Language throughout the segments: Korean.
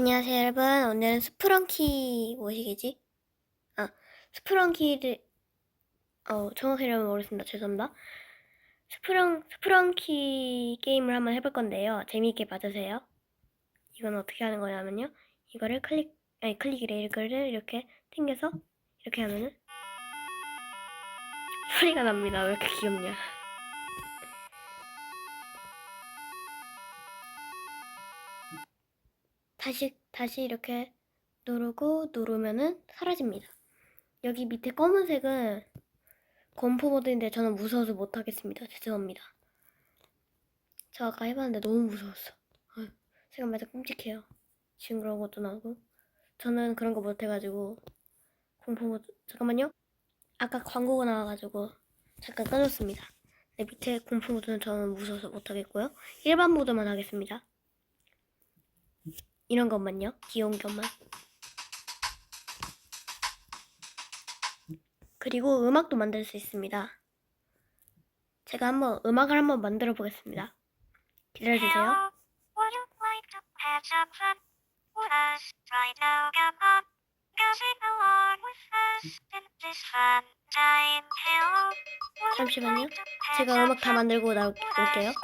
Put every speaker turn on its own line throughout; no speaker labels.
안녕하세요 여러분. 오늘은 스프렁키 뭐시기지? 아 스프렁키를 어 정확히 이름은 모르겠습니다. 죄송합니다. 스프렁 스프렁키 게임을 한번 해볼 건데요. 재미있게 봐주세요. 이건 어떻게 하는 거냐면요. 이거를 클릭 아니 클릭이래. 이거를 이렇게 당겨서 이렇게 하면은 소리가 납니다. 왜 이렇게 귀엽냐 다시 다시 이렇게 누르고 누르면은 사라집니다. 여기 밑에 검은색은 건포 모드인데 저는 무서워서 못 하겠습니다. 죄송합니다. 저 아까 해봤는데 너무 무서웠어. 해도 끔찍해요. 그런 것도 나오고 저는 그런 거 못해가지고 공포 모드 잠깐만요. 아까 광고가 나와가지고 잠깐 끊었습니다. 네, 밑에 공포 모드는 저는 무서워서 못하겠고요. 일반 모드만 하겠습니다. 이런 것만요. 귀여운 것만. 그리고 음악도 만들 수 있습니다. 제가 한번 음악을 한번 만들어 보겠습니다. 기다려주세요. 잠시만요. 제가 음악 다 만들고 나올,
with
올게요.
us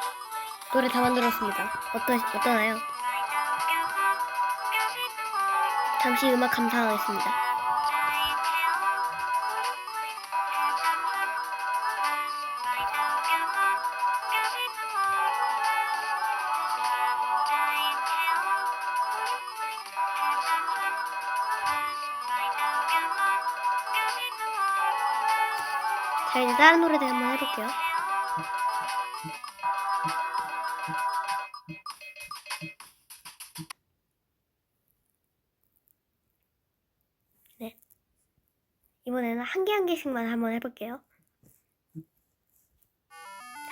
노래 다 만들었습니다. 어떠, 어떠나요? 잠시 음악 감상하겠습니다. 자, 이제 다른 노래들 한번 해볼게요. 이번에는 한 개 한 개씩만 한번 해볼게요.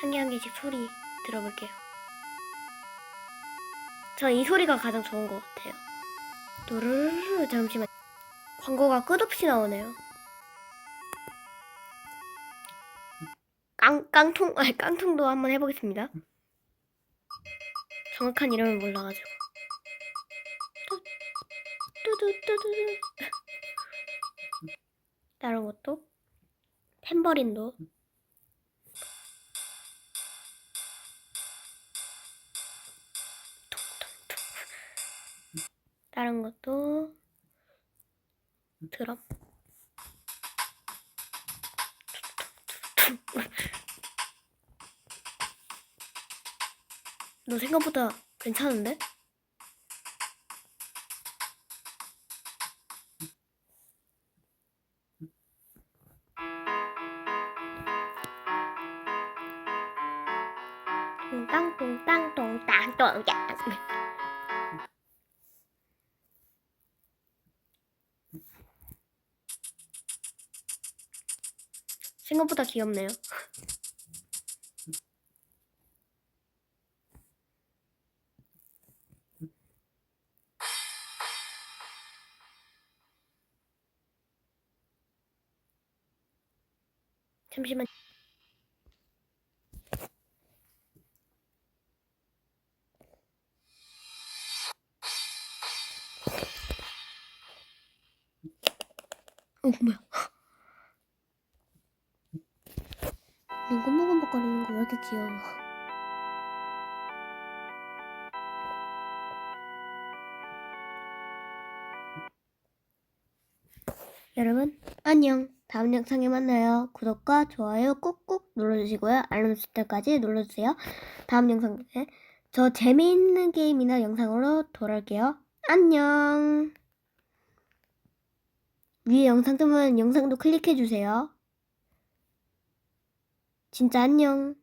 한 개 한 개씩 소리 들어볼게요. 전 이 소리가 가장 좋은 것 같아요. 노르르르 잠시만. 광고가 끝없이 나오네요. 깡 깡통 아니 깡통도 한번 해보겠습니다. 정확한 이름을 몰라가지고. 뚜두뚜두두. 다른 것도 탬버린도. 다른 것도 드럼 너 생각보다 괜찮은데? 똥땅 똥땅 똥땅 똥땅 생각보다 귀엽네요. 잠시만. 어, 뭐야. 눈금먹금먹거리는 거 왜 이렇게 귀여워. 여러분, 안녕. 다음 영상에 만나요. 구독과 좋아요 꾹꾹 눌러주시고요. 알람 설정까지 눌러주세요. 다음 영상에 저 재미있는 게임이나 영상으로 돌아올게요. 안녕. 위에 영상 뜨면 영상도 클릭해주세요. 진짜 안녕.